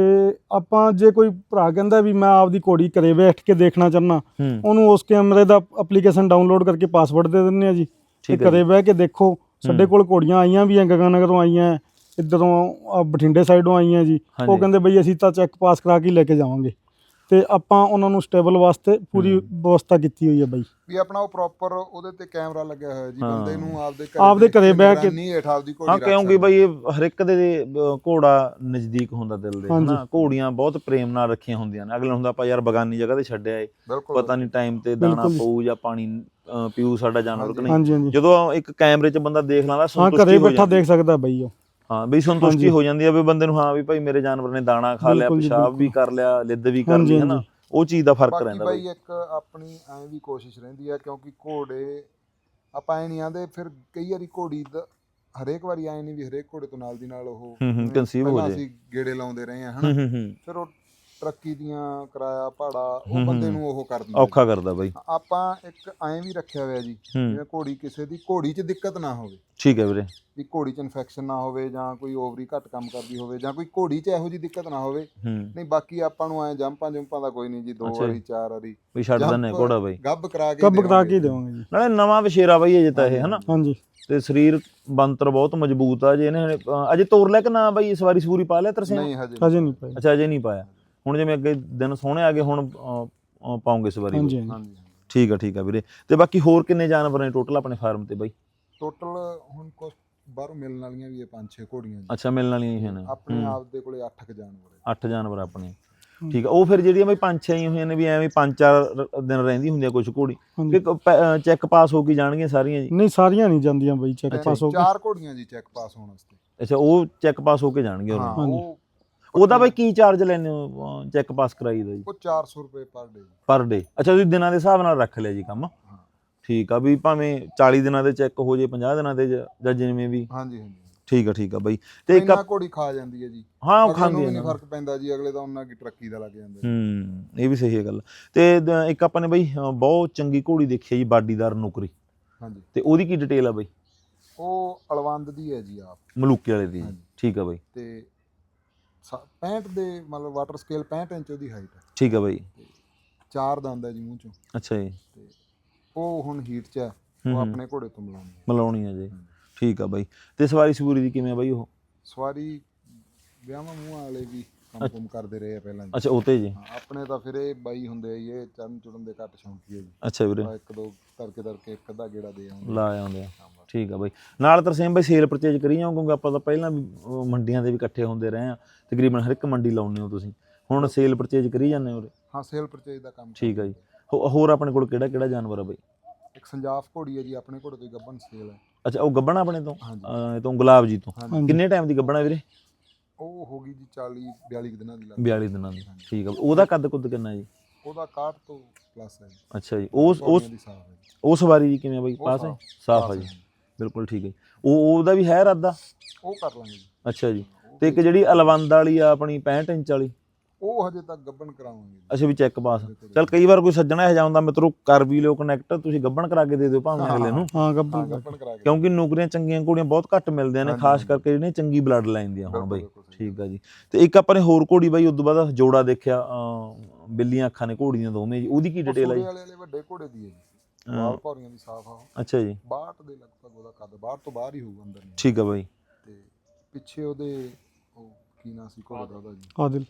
ਆਪਾਂ ਜੇ ਕੋਈ ਭਰਾ ਕਹਿੰਦਾ ਵੀ ਮੈਂ ਆਪਦੀ ਘੋੜੀ ਘਰੇ ਬੈਠ ਕੇ ਦੇਖਣਾ ਚਾਹਨਾ ਉਹਨੂੰ ਉਸ ਕੈਮਰੇ ਦਾ ਐਪਲੀਕੇਸ਼ਨ ਡਾਊਨਲੋਡ ਕਰਕੇ ਪਾਸਵਰਡ ਦੇ ਦਿੰਨੇ ਆ ਜੀ। ਤੇ ਠੀਕ ਹੈ ਘਰੇ ਬਹਿ ਕੇ ਦੇਖੋ ਸਾਡੇ। ਕੋਲ ਘੋੜੀਆਂ ਆਈਆਂ ਵੀ ਆ ਗਗਨਗਰੋਂ ਆਈਆਂ ਇੱਧਰੋਂ ਬਠਿੰਡੇ ਸਾਈਡੋਂ ਆਈਆਂ ਜੀ। ਉਹ ਕਹਿੰਦੇ ਬਈ ਅਸੀਂ ਤਾਂ ਚੈੱਕ ਪਾਸ ਕਰਾ ਕੇ ਲੈ ਕੇ ਜਾਵਾਂਗੇ। ਤੇ ਆਪਾਂ ਉਹਨਾਂ ਨੂੰ ਸਟੇਬਲ ਵਾਸਤੇ ਪੂਰੀ। ਵਿਵਸਥਾ ਕੀਤੀ ਹੋਈ ਹੈ ਬਾਈ ਵੀ ਆਪਣਾ ਉਹ ਪ੍ਰੋਪਰ ਉਹਦੇ ਤੇ ਕੈਮਰਾ ਲੱਗਿਆ ਹੋਇਆ ਜੀ। ਬੰਦੇ ਨੂੰ ਆਪਦੇ ਆਪਦੇ ਘਰੇ ਬਹਿ ਕੇ- ਨਹੀਂ ਹੇਠ ਆਪਦੀ ਘੋੜੀ ਹਾਂ ਕਿਉਂਕਿ। ਬਈ ਇਹ ਹਰ ਇੱਕ ਦੇ ਅਹ, ਘੋੜਾ ਨਜ਼ਦੀਕ ਹੁੰਦਾ ਦਿਲ ਦੇ ਹਾਂਜੀ। ਹਨਾ ਘੋੜੀਆਂ ਬਹੁਤ ਪ੍ਰੇਮ ਨਾਲ ਰੱਖੀਆਂ ਹੁੰਦੀਆਂ ਨੇ ਅਗਲੇ ਹੁੰਦਾ ਆਪਾਂ ਯਾਰ ਬਗਾਨੀ ਜਗ੍ਹਾ ਤੇ ਛੱਡਿਆ ਏ ਬਿਲਕੁਲ ਪਤਾ ਨਹੀਂ ਟਾਈਮ ਤੇ ਦਾਣਾ ਬਿਲਕੁਲ। ਪਊ ਜਾਂ ਪਾਣੀ ਅਹ, ਪੀਊ ਸਾਡਾ ਜਾਨਵਰ ਕਿ ਨਹੀਂ ਹਾਂਜੀ ਹਾਂਜੀ ਜਦੋਂ ਇੱਕ ਕੈਮਰੇ 'ਚ ਬੰਦਾ ਦੇਖ ਲੈਂਦਾ ਹਾਂ ਸੰਤੁਸ਼ਟੀ ਘਰੇ ਹੋ ਬੈਠਾ ਜਾਂਦੀ ਦੇਖ ਸਕਦਾ ਬਾਈ ਉਹ ਹਾਂ ਬਈ ਸੰਤੁਸ਼ਟੀ। ਹੋ ਜਾਂਦੀ ਹੈ ਵੀ ਬੰਦੇ ਨੂੰ ਹਾਂ ਵੀ ਭਾਈ ਮੇਰੇ ਜਾਨਵਰ ਨੇ ਦਾਣਾ ਖਾ ਲਿਆ ਜੀ, ਪਿਸ਼ਾਬ ਵੀ ਕਰ ਲਿਆ ਲਿੱਦ ਵੀ ਕਰ ਲਈ ਹਨਾ। ਉਹ ਚੀਜ਼ ਦਾ ਫ਼ਰਕ ਰਹਿੰਦਾ ਬਾਈ ਇੱਕ ਆਪਣੀ ਐਂ ਵੀ ਕੋਸ਼ਿਸ਼ ਰਹਿੰਦੀ ਆ ਕਿਉਂਕਿ ਘੋੜੇ ਆਪਾਂ ਐ ਨਹੀਂ ਆਂਦੇ ਫਿਰ ਕਈ ਵਾਰੀ ਘੋੜੀ ਦਾ ਹਰੇਕ ਵਾਰੀ ਐ ਨਹੀਂ ਵੀ ਹਰੇਕ ਘੋੜੇ ਤੋਂ ਨਾਲ ਦੀ ਨਾਲ ਉਹ ਹੂੰ, ਹੂੰ, ਜਾਏ। ਅਸੀਂ ਗੇੜੇ ਲਾਉਂਦੇ ਰਹੇ ਆ ਹੂੰ ਹਨਾ ਫਿਰ ਉਹ ਤਰੱਕੀ ਦੀਆਂ ਕਿਰਾਇਆ ਭਾੜਾ ਉਹ ਬੰਦੇ। ਨੂੰ ਉਹ ਕਰ ਦਿੰਦਾ ਔਖਾ ਕਰਦਾ ਬਈ। ਆਪਾਂ ਇੱਕ ਐਂ ਵੀ ਰੱਖਿਆ ਹੋਇਆ ਜੀ ਜਿਵੇਂ ਘੋੜੀ ਕਿਸੇ ਦੀ ਘੋੜੀ 'ਚ ਦਿੱਕਤ ਨਾ ਹੋਵੇ। ਠੀਕ ਹੈ ਵੀਰੇ। ਵੀ ਘੋੜੀ 'ਚ ਇਨਫੈਕਸ਼ਨ ਨਾ ਹੋਵੇ ਜਾਂ ਕੋਈ ਓਵਰੀ ਘੱਟ ਕੰਮ ਕਰਦੀ ਹੋਵੇ ਜਾਂ ਕੋਈ ਘੋੜੀ 'ਚ ਇਹੋ ਜੀ ਦਿੱਕਤ ਨਾ ਹੋਵੇ। ਨਹੀਂ ਬਾਕੀ ਆਪਾਂ ਨੂੰ ਐ ਜੰਪਾਂ ਜੰਪਾਂ ਦਾ ਕੋਈ ਨਹੀਂ ਜੀ ਦੋ। ਵਾਰੀ ਚਾਰ ਵਾਰੀ। ਵੀ ਛੱਡ ਜੰਪ ਘੋੜਾ ਬਈ। ਗੱਬ ਕਰਾ ਕੇ ਕੱਬ ਕਰਾ ਕੇ ਦੇਵਾਂਗੇ। ਜੀ। ਨਾਲੇ ਨਵਾਂ ਵਿਸ਼ੇਰਾ ਬਈ ਅਜੇ ਤਾਂ ਇਹ ਹਨਾ? ਹਾਂਜੀ। ਤੇ ਸਰੀਰ ਬੰਤਰ ਬਹੁਤ ਮਜ਼ਬੂਤ ਆ ਜੇ ਇਹਨੇ ਅਜੇ ਤੋਰ ਲਿਆ ਕਿ ਨਾ ਬਈ ਇਸ ਵਾਰੀ ਸੂਰੀ ਪਾ ਲਿਆ ਤਰਸੇ ਨਹੀਂ ਹਜੇ ਨਹੀਂ ਪਏ ਅੱਛਾ ਅਜੇ ਨਹੀਂ ਪਾਇਆ। ਹੁਣ ਜਿਵੇਂ ਅੱਗੇ ਦਿਨ ਸੋਹਣੇ ਆ ਗਏ ਹੁਣ ਪਾਉਂਗੇ ਇਸ ਵਾਰੀ ਹਾਂਜੀ ਹਾਂਜੀ। ਹਾਂਜੀ ਠੀਕ ਆ ਠੀਕ ਆ ਵੀਰੇ। ਤੇ ਬਾਕੀ ਹੋਰ ਕਿੰਨੇ ਜਾਨਵਰ ਨੇ ਟੋਟਲ ਆਪਣੇ ਫਾਰਮ ਤੇ ਬਾਈ? ਟੋਟਲ ਹੁਣ ਕੁਝ ਬਾਹਰੋਂ ਮਿਲਣ ਵਾਲੀਆਂ ਵੀ ਇਹ ਪੰਜ ਛੇ ਘੋੜੀਆਂ ਜੀ। ਅੱਛਾ ਮਿਲਣ ਵਾਲੀਆਂ ਹੀ ਨੇ। ਆਪਣੇ ਹੂੰ। ਆਪ ਦੇ ਕੋਲੇ 8 ਕ ਜਾਨਵਰ ਹੈ 8 ਜਾਨਵਰ ਆਪਣੇ। ਹੂੰ। ਠੀਕ ਆ ਉਹ ਫਿਰ ਜਿਹੜੀਆਂ ਬਈ ਪੰਜ ਛੇ ਆਈਆਂ ਹੋਈਆਂ ਨੇ ਵੀ ਐਵੇਂ ਪੰਜ ਚਾਰ ਰ- ਦਿਨ ਰਹਿੰਦੀ ਹੁੰਦੀ ਆ ਕੁਝ ਘੋੜੀ। ਹਾਂਜੀ। ਕਿ ਚੈੱਕ ਪਾਸ ਹੋ ਕੇ ਜਾਣਗੀਆਂ ਸਾਰੀਆਂ ਜੀ? ਨਹੀਂ ਸਾਰੀਆਂ ਨਹੀਂ ਜਾਂਦੀਆਂ ਬਾਈ ਚੈੱਕ ਅੱਛਾ, ਪਾਸ ਹੋ ਕੇ। ਚਾਰ ਘੋੜੀਆਂ ਜੀ ਚੈੱਕ ਪਾਸ ਹੋਣ ਵਾਸਤੇ। ਅੱਛਾ ਉਹ ਚੈੱਕ ਪਾਸ ਹੋ ਕੇ ਜਾਣਗੀਆਂ ਹਾਂ ਉਹਨਾਂ। ਹਾਂਜੀ। ਉਹ ਉਹਦਾ ਬਾਈ ਕੀ ਚਾਰਜ ਲੈਂਦੇ ਹੋ ਚੈੱਕ ਪਾਸ ਕਰਾਈ ਦਾ ਜੀ? ਉਹ 400 ਰੁਪਏ ਪਰ ਡੇ ਪਰ ਡੇ ਅੱਛਾ ਤੁਸੀਂ ਦਿਨਾਂ ਦੇ ਹਿਸਾਬ ਨਾਲ ਰੱਖ ਲਿਆ ਜੀ ਕੰਮ। ਹਾਂ। ਠੀਕ ਆ ਵੀ ਭਾਵੇਂ 40 ਦਿਨਾਂ ਦੇ ਚੈੱਕ ਹੋ ਜੇ 50 ਦਿਨਾਂ ਦੇ ਜ- ਜਿਵੇਂ ਵੀ। ਹਾਂਜੀ ਹਾਂਜੀ। ਠੀਕ ਆ ਠੀਕ ਆ ਬਾਈ। ਤੇ ਇੱਕ ਘੋੜੀ ਖਾ ਜਾਂਦੀ ਹੈ ਜੀ। ਹਾਂ ਉਹ ਖਾਂਦੀ ਹੈ ਨਹੀਂ ਨਾ ਫ਼ਰਕ ਪੈਂਦਾ ਜੀ ਅਗਲੇ ਦਾ ਉਹਨਾਂ ਕੀ ਟਰੱਕੀ ਦਾ ਲੱਗ ਜਾਂਦਾ। ਹੂੰ ਇਹ ਵੀ ਸਹੀ ਹੈ ਗੱਲ। ਤੇ ਇੱਕ ਆਪਾਂ ਨੇ ਬਾਈ ਬਹੁਤ ਚੰਗੀ ਘੋੜੀ ਦੇਖੀ ਹੈ ਜੀ ਬਾਡੀਦਾਰ ਨੌਕਰੀ। ਹਾਂਜੀ। ਤੇ ਉਹਦੀ ਕੀ ਡਿਟੇਲ ਆ ਬਾਈ? ਉਹ ਅਲਵੰਦ ਦੀ ਹੈ ਜੀ ਆਪ। ਮਲੂਕੇ ਵਾਲੇ ਦੀ। ਠੀਕ ਆ ਬਾਈ। ਤੇ 65 ਦੇ ਮਤਲਬ ਵਾਟਰ ਸਕੇਲ 65 ਇੰਚ ਉਹਦੀ ਹਾਈਟ ਹੈ। ਠੀਕ ਆ ਬਾਈ। ਚਾਰ ਦੰਦ ਹੈ ਜੀ ਮੂੰਹ ਚੋਂ। ਅੱਛਾ ਜੀ। ਤੇ ਉਹ ਹੁਣ ਹੀਟ 'ਚ ਹੈ। ਹੂੰ, ਉਹ ਹੂੰ। ਆਪਣੇ ਘੋੜੇ ਤੋਂ ਮਿਲਾਉਂਦੀ ਹੈ। ਮਲਾਉਣੀ ਆ ਜੀ। ਹੂੰ। ਠੀਕ ਆ ਬਾਈ। ਤੇ ਸਵਾਰੀ ਸਬੂਰੀ ਦੀ ਕਿਵੇਂ ਆ ਬਾਈ ਉਹ? ਸਵਾਰੀ ਵਿਆਹਾਂ ਮੂੰਹਾਂ ਵਾਲੇ ਵੀ ਕੰਮ ਕੁਮ ਕਰਦੇ ਰਹੇ ਆ ਪਹਿਲਾਂ ਜੀ। ਅੱਛਾ ਉਹ ਤੇ ਜੀ। ਹਾਂ, ਆਪਣੇ ਤਾਂ ਫਿਰ ਇਹ ਬਾਈ ਹੁੰਦੇ ਆ ਜੀ ਇਹ ਚਰਨ ਚੁੜਨ ਦੇ ਘੱਟ ਸ਼ੌਂਕੀ ਹੈ ਜੀ। ਅੱਛਾ ਵੀਰੇ। ਆਹ ਇੱਕ ਦੋ ਤੜਕੇ ਤੜਕੇ ਇੱਕ ਅੱਧਾ ਗੇੜਾ ਦੇ ਆਉਂਦੇ ਲਾ ਆਉਂਦੇ ਆ। ਠੀਕ ਆ ਬਾਈ। ਨਾਲ ਤਰਸੇਮ ਬਾਈ ਸੇਲ ਪਰਚੇਜ ਕਰੀ ਜਾਓ ਕਿਉਂਕਿ ਆਪਾਂ ਤਾਂ ਪਹਿਲਾਂ ਵੀ ਅਹ, ਮੰਡੀਆਂ ਦੇ ਵੀ ਇਕੱਠੇ ਹੁੰਦੇ ਰਹੇ ਆ। ਤਕਰੀਬਨ ਹਰ ਇੱਕ ਮੰਡੀ ਲਾਉਂਦੇ ਹੋ ਤੁਸੀਂ। ਹੁਣ ਸੇਲ ਪਰਚੇਜ ਕਰੀ ਜਾਂਦੇ ਹੋ ਉਰੇ? ਹਾਂ ਸੇਲ ਪਰਚੇਜ ਦਾ ਕੰਮ ਠੀਕ ਆ ਜੀ। ਹੋ- ਹੋਰ ਆਪਣੇ ਕੋਲ ਕਿਹੜਾ ਕਿਹੜਾ ਜਾਨਵਰ ਆ ਬਾਈ? ਇੱਕ ਸੰਜਾਫ ਘੋੜੀ ਹੈ ਜੀ ਆਪਣੇ ਘੋੜੇ ਤੋਂ ਹੀ ਗੱਬਨ ਸੇਲ ਹੈ ਅੱਛਾ ਉਹ ਗੱਬਣਾ ਆਪਣੇ ਤੋਂ? ਹਾਂਜੀ। ਅਹ, ਇਹ ਤੋਂ ਗੁਲਾਬ ਜੀ ਤੋਂ। ਹਾਂਜੀ। ਕਿੰਨੇ ਟਾਈਮ ਦੀ ਗੱਬਣਾ ਵੀਰੇ? ਉਹ ਹੋ ਗਈ ਜੀ 40 42 ਕੁ ਦਿਨਾਂ ਦੀ ਲੱਗ 42 ਦਿਨਾਂ ਦੀ ਠੀਕ ਆ। ਉਹਦਾ ਕੱਦ ਕੁੱਦ ਕਿੰਨਾ ਜੀ? ਉਹਦਾ 61 ਤੋਂ ਪਲੱਸ ਹੈ ਜੀ। ਅੱਛਾ ਜੀ ਉਸ ਉਸ ਘੋੜੀਆਂ ਦੀ ਸਾਫ਼ ਹੈ ਜੀ। ਸਵਾਰੀ ਕਿਵੇਂ ਆ ਬਾਈ? ਉਹ ਪਾਸ ਹੈ? ਸਾਫ਼- ਆ ਜੀ। ਬਿਲਕੁਲ ਠੀਕ ਹੈ ਜੀ। ਉਹ ਉਹਦਾ ਵੀ ਹੈ ਇਰਾਦਾ? ਉਹ ਕਰ ਲਾਂਗੇ ਜੀ। ਅੱਛਾ ਜੀ। ਤੇ ਇੱਕ ਜਿਹੜੀ ਅਲਵੰਦ ਵਾਲੀ ਆ ਆਪਣੀ 65 ਇੰਚ ਵਾਲੀ? ਉਹ ਹਜੇ ਤੱਕ ਗੱਬਨ ਕਰਾਵਾਂਗੇ ਅੱਛਾ ਵੀ ਚੈੱਕ ਪਾਸ ਚਲ ਕਈ ਵਾਰ ਕੋਈ ਸੱਜਣਾ ਇਹ ਜਾਂਦਾ ਮਿੱਤਰੋ ਕਰ ਵੀ ਲਿਓ ਕਨੈਕਟ ਤੁਸੀਂ ਗੱਬਣ ਕਰਾ ਕੇ ਦੇ ਦਿਓ ਭਾਵੇਂ ਅਗਲੇ ਨੂੰ। ਹਾਂ ਗੱਬਨ ਕਰਾ ਕੇ। ਕਿਉਂਕਿ ਨੌਕਰੀਆਂ ਚੰਗੀਆਂ ਘੋੜੀਆਂ ਬਹੁਤ ਘੱਟ ਮਿਲਦੀਆਂ ਨੇ ਖਾਸ। ਕਰਕੇ ਜਿਹੜੀਆਂ ਚੰਗੀ ਬਲੱਡ ਲਾਈਨ ਦੀਆਂ ਹੋਣ ਬਾਈ। ਠੀਕ ਆ ਜੀ। ਤੇ ਇੱਕ ਆਪਾਂ ਨੇ ਹੋਰ ਘੋੜੀ ਬਾਈ ਉਦੋਂ ਬਾਅਦ ਜੋੜਾ ਦੇਖਿਆ ਬਿੱਲੀਆਂ ਅੱਖਾਂ ਨੇ ਘੋੜੀਆਂ ਦੋਵੇਂ ਜੀ। ਉਹਦੀ ਕੀ ਡਿਟੇਲ ਆ ਜੀ? ਵਾਲੇ ਵਾਲੇ ਵੱਡੇ ਘੋੜੇ ਦੀ ਹੈ ਜੀ। ਹਾਂ। ਵਾਲ ਭੌਰੀਆਂ ਦੀ ਸਾਫ਼ ਆ। ਅੱਛਾ ਜੀ। 62 ਦੇ ਲਗਭਗ ਉਹਦਾ ਕੱਦ ਬਾਹਰ ਤੋਂ ਬਾਹਰ ਹੀ ਹੋਊਗਾ ਅੰਦਰ। ਨਹੀਂ ਠੀਕ ਆ ਬਾਈ। ਤੇ ਪਿੱਛੇ ਉਹਦੇ ਉਹ ਕੀ ਨਾਂ ਸੀ ਘੋੜੇ ਦਾ ਜੀ? ਆਦਿਲ।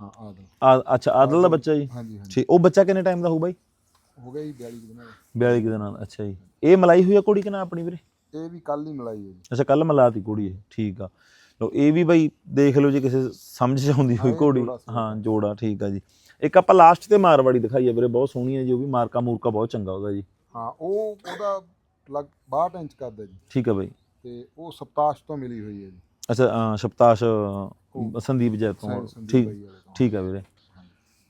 ਹਾਂ ਆਦਮ ਆ ਅੱਛਾ ਆਦਲ ਦਾ ਬੱਚਾ ਜੀ? ਹਾਂਜੀ ਹਾਂਜੀ। ਠੀਕ ਉਹ ਬੱਚਾ ਕਿੰਨੇ ਟਾਈਮ ਦਾ ਹੋਊ ਬਾਈ? ਹੋ ਗਿਆ ਜੀ 42 ਕੁ ਦਿਨਾਂ ਦਾ। 42 ਕੁ ਦਿਨਾਂ ਦਾ ਅੱਛਾ ਜੀ। ਇਹ ਮਲਾਈ ਹੋਈ ਆ ਘੋੜੀ ਕਿ ਨਾ ਆਪਣੀ ਵੀਰੇ? ਇਹ ਵੀ ਕੱਲ ਹੀ ਮਿਲਾਈ ਹੈ ਜੀ। ਅੱਛਾ ਕੱਲ ਮਲਾਤੀ ਘੋੜੀ ਇਹ ਠੀਕ ਆ। ਲੋ ਇਹ ਵੀ ਬਾਈ ਦੇਖ ਲਓ ਜੇ ਕਿਸੇ ਸਮਝ ਚ ਆਉਂਦੀ ਹੋਈ ਘੋੜੀ। ਹਾਂ ਜੋੜਾ ਠੀਕ ਆ ਜੀ। ਇੱਕ ਆਪਾਂ ਲਾਸਟ ਤੇ ਮਾਰਵਾੜੀ ਦਿਖਾਈ ਆ ਵੀਰੇ ਬਹੁਤ ਸੋਹਣੀ ਹੈ ਜੀ ਉਹ ਵੀ ਮਾਰਕਾ ਮੂਰਕਾ ਬਹੁਤ ਚੰਗਾ ਉਹਦਾ ਜੀ। ਹਾਂ ਉਹ ਉਹਦਾ ਲਗ 62 ਇੰਚ ਹੈ ਜੀ। ਠੀਕ ਆ ਬਾਈ। ਤੇ ਉਹ ਸਪਤਾਸ਼ ਤੋਂ ਮਿਲੀ ਹੋਈ ਹੈ ਜੀ। ਅੱਛਾ ਸ਼ਪਤਾਸ਼ ਸੰਦੀਪ ਜੈ ਤੋਂ। ਸੰ- ਸੰਦੀਪ ਠੀਕ। ਬਾਈ ਵਾਲੇ ਤੋਂ। ਠੀਕ ਆ ਵੀਰੇ।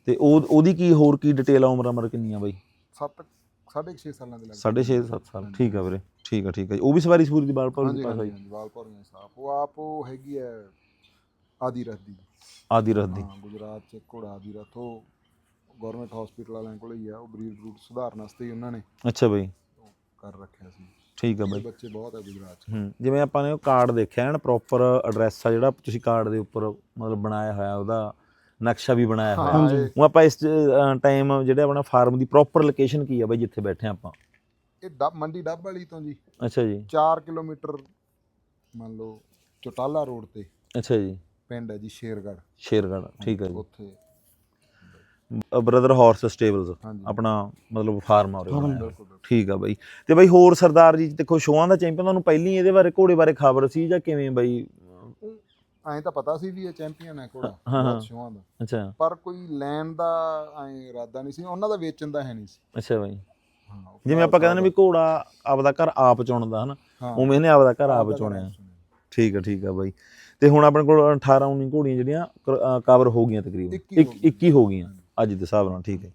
ਤੇ ਉਹ ਉਹਦੀ ਕੀ ਹੋਰ ਕੀ ਡਿਟੇਲ ਆ ਉਮਰ ਅਮਰ ਕਿੰਨੀ ਆ ਬਾਈ? ਸੱਤ ਸਾਢੇ 6 ਸਾਲਾਂ ਦੇ ਲੱਗ 6.5 7 ਸਾਲ। ਠੀਕ ਆ ਵੀਰੇ। ਠੀਕ ਆ ਠੀਕ ਆ। ਉਹ ਵੀ ਸਵਾਰੀ ਸੂਰੀ ਦੀ ਬਾਲ ਪਰ ਪਾਸ ਵਾਲ ਭੌਰੀਆਂ ਸਾਫ਼। ਉਹ ਆਪ ਉਹ ਹੈਗੀ ਹੈ ਆਦੀ ਰਥ ਦੀ ਆਦੀ ਰਥ ਦੀ ਗੁਜਰਾਤ ਚ ਘੋੜਾ ਆਦੀ ਰਥ। ਉਹ ਗਵਰਨਮੈਂਟ ਹਸਪੀਟਲ ਵਾਲਿਆਂ ਕੋਲ ਹੀ ਆ। ਉਹ ਬਰੀਡ ਰੂਟ ਸੁਧਾਰਨ ਵਾਸਤੇ ਹੀ ਉਹਨਾਂ ਨੇ ਅੱਛਾ ਬਾਈ। ਕਰ ਰੱਖਿਆ ਸੀ। ਠੀਕ ਆ ਬਾਈ। ਬੱਚੇ ਬਹੁਤ ਹੈ ਗੁਜਰਾਤ ਚ। ਹੂੰ ਜਿਵੇਂ ਆਪਾਂ ਨੇ ਉਹ ਕਾਰਡ ਦੇਖਿਆ ਨਾ ਪ੍ਰੋਪਰ ਐਡਰੈਸ ਆ ਜਿਹੜਾ ਤੁਸੀਂ ਕਾਰਡ ਦੇ ਉੱਪਰ ਮਤਲਬ ਬਣਾਇਆ ਹੋਇਆ ਉਹਦਾ। ਨਕਸ਼ਾ ਵੀ ਬਣਾਇਆ ਹੋਇਆ। ਇਹ- ਉਹ ਆਪਾਂ ਇਸ ਟਾਈਮ ਜਿਹੜਾ ਆਪਣਾ ਫਾਰਮ ਦੀ ਪ੍ਰੋਪਰ ਲੋਕੇਸ਼ਨ ਕੀ ਆ ਬਾਈ ਜਿੱਥੇ ਬੈਠੇ ਆ ਆਪਾਂ? ਇਹ ਡੱਬ ਮੰਡੀ ਡੱਬ ਵਾਲੀ ਤੋਂ ਜੀ। ਅੱਛਾ ਜੀ। 4 ਕਿਲੋਮੀਟਰ ਮੰਨ ਲਓ ਚੋਟਾਲਾ ਰੋਡ ਤੇ। ਅੱਛਾ ਜੀ। ਪਿੰਡ ਹੈ ਜੀ ਸ਼ੇਰਗੜ੍ਹ। ਸ਼ੇਰਗੜ੍ਹ ਠੀਕ ਹੈ ਜੀ। ਉੱਥੇ। ਬ੍ਰਦਰ ਹਾਰਸ ਸਟੇਬਲਸ ਆਪਣਾ ਮਤਲਬ ਫਾਰਮ ਆ ਬਿਲਕੁਲ। ਠੀਕ ਆ ਬਾਈ। ਤੇ ਬਾਈ ਹੋਰ ਸਰਦਾਰ ਜੀ ਦੇਖੋ ਸ਼ੋਆਂ ਦਾ ਚੈਂਪੀਅਨ ਤੁਹਾਨੂੰ ਪਹਿਲੀ ਇਹਦੇ ਬਾਰੇ ਘੋੜੇ ਬਾਰੇ ਖਬਰ ਸੀ ਜਾਂ ਕਿਵੇਂ ਬਾਈ ਐਂ ਤਾਂ ਪਤਾ ਸੀ ਵੀ ਇਹ ਚੈਂਪੀਅਨ ਹੈ ਘੋੜਾ ਹਾਂ, ਹਾਂ। ਦਾ। ਅੱਛਾ। ਪਰ ਕੋਈ ਲੈਣ ਦਾ ਐਂ ਇਰਾਦਾ ਨਹੀਂ ਸੀ ਉਹਨਾਂ ਦਾ ਵੇਚਣ ਦਾ ਹੈ ਨਹੀਂ ਸੀ। ਅੱਛਾ ਬਾਈ। ਹਾਂ ਉਹ ਜਿਵੇਂ ਆਪਾਂ ਕਹਿੰਦੇ ਨੇ ਵੀ ਘੋੜਾ ਆਪਦਾ ਘਰ ਆਪ ਚੁਣਦਾ ਹਨਾ ਹਾਂ, ਉਵੇਂ ਇਹਨੇ ਆਪਦਾ ਘਰ ਆਪ ਚੁਣਿਆ। ਠੀਕ ਆ ਠੀਕ ਆ ਬਾਈ। ਤੇ ਹੁਣ ਆਪਣੇ ਕੋਲ 18 19 ਘੋੜੀਆਂ ਜਿਹੜੀਆਂ ਕਵਰ ਹੋ ਗਈਆਂ ਤਕਰੀਬਨ। ਇੱਕੀ ਹੋ 21 ਹੋ ਗਈਆਂ ਅੱਜ ਦੇ ਹਿਸਾਬ ਨਾਲ ਠੀਕ ਹੈ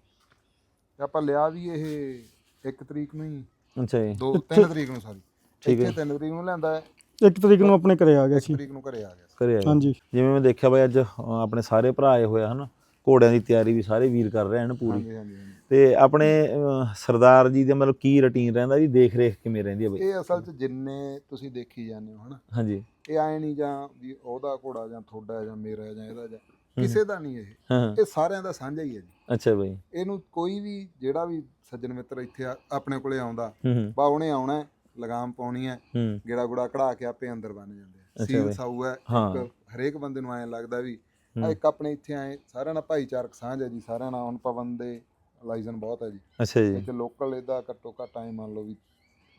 ਤੇ ਆਪਾਂ ਲਿਆ ਵੀ ਇਹ 1 ਤਰੀਕ ਨੂੰ ਹੀ। ਅੱਛਾ ਜੀ। 2 3 ਤਰੀਕ ਨੂੰ ਸਾਰੀ ਠੀਕ ਹੈ। ਇੱਥੇ 3 ਤਰੀਕ ਨੂੰ ਲਿਆਂਦਾ ਹੈ। ਇੱਕ ਤਰੀਕ ਨੂੰ ਆਪਣੇ ਘਰੇ ਆ ਗਿਆ 1 ਸੀ ਤਰੀਕ ਨੂੰ ਘਰੇ ਆ ਗਿਆ ਸੀ। ਕਰਿਆ ਜੀ। ਹਾਂਜੀ। ਜਿਵੇਂ ਮੈਂ ਦੇਖਿਆ ਬਾਈ ਅੱਜ ਅ, ਆਪਣੇ ਸਾਰੇ ਭਰਾ ਆਏ ਹੋਏ ਹਨਾ? ਘੋੜਿਆਂ ਦੀ ਤਿਆਰੀ ਵੀ ਸਾਰੇ ਵੀਰ ਕਰ ਰਹੇ ਹਨ ਪੂਰੀ। ਹਾਂਜੀ ਹਾਂਜੀ ਹਾਂਜੀ। ਤੇ ਆਪਣੇ ਅ, ਸਰਦਾਰ ਜੀ ਦੇ ਮਤਲਬ ਕੀ ਰੁਟੀਨ ਰਹਿੰਦਾ ਜੀ? ਦੇਖ ਰੇਖ ਕਿਵੇਂ ਰਹਿੰਦੀ ਹੈ ਬਾਈ? ਇਹ ਅਸਲ 'ਚ ਜਿੰਨੇ ਤੁਸੀਂ ਦੇਖੀ ਜਾਂਦੇ ਹੋ ਹਨਾ? ਹਾਂਜੀ। ਇਹ ਐ ਨਹੀਂ ਜਾਂ ਵੀ ਉਹਦਾ ਘੋੜਾ ਜਾਂ ਤੁਹਾਡਾ ਜਾਂ ਮੇਰਾ ਜਾਂ ਇਹਦਾ ਜਾਂ ਕਿਸੇ ਦਾ ਨਹੀਂ ਇਹ। ਹਾਂ। ਇਹ ਸਾਰਿਆਂ ਦਾ ਸਾਂਝਾ ਹੀ ਹੈ ਜੀ। ਅੱਛਾ ਬਾਈ। ਇਹਨੂੰ ਕੋਈ ਵੀ ਜਿਹੜਾ ਵੀ ਸੱਜਣ ਮਿੱਤਰ ਇੱਥੇ ਆ- ਆਪਣੇ ਕੋਲੇ ਆਉਂਦਾ ਹੂੰ ਹੂੰ। ਬਾ ਉਹਨੇ ਆਉਣਾ ਹੈ, ਲਗਾਮ ਪਾਉਣੀ ਹੈ ਹੂੰ। ਗੇੜਾ ਗੁੜਾ ਕਢਾ ਕੇ ਆਪੇ ਅੰਦਰ ਬਣ ਜਾਂਦੇ ਆ। ਸੀਲ। ਸਾਊ ਹੈ। ਇੱਕ ਹਰੇਕ ਬੰਦੇ ਨੂੰ ਐਂ ਲੱਗਦਾ ਵੀ ਆ। ਇੱਕ ਆਪਣੇ ਇੱਥੇ ਆਏ ਸਾਰਿਆਂ ਨਾਲ ਭਾਈਚਾਰਕ ਸਾਂਝ ਹੈ ਜੀ ਸਾਰਿਆਂ ਨਾਲ ਹੁਣ ਪਾਬੰਦੇ ਲਾਈਜ਼ਨ ਬਹੁਤ ਹੈ ਜੀ। ਅੱਛਾ ਜੀ। ਇੱਥੇ ਲੋਕਲ ਇਹਦਾ ਘੱਟੋ ਘੱਟ ਐਂ ਮੰਨ ਲਓ ਵੀ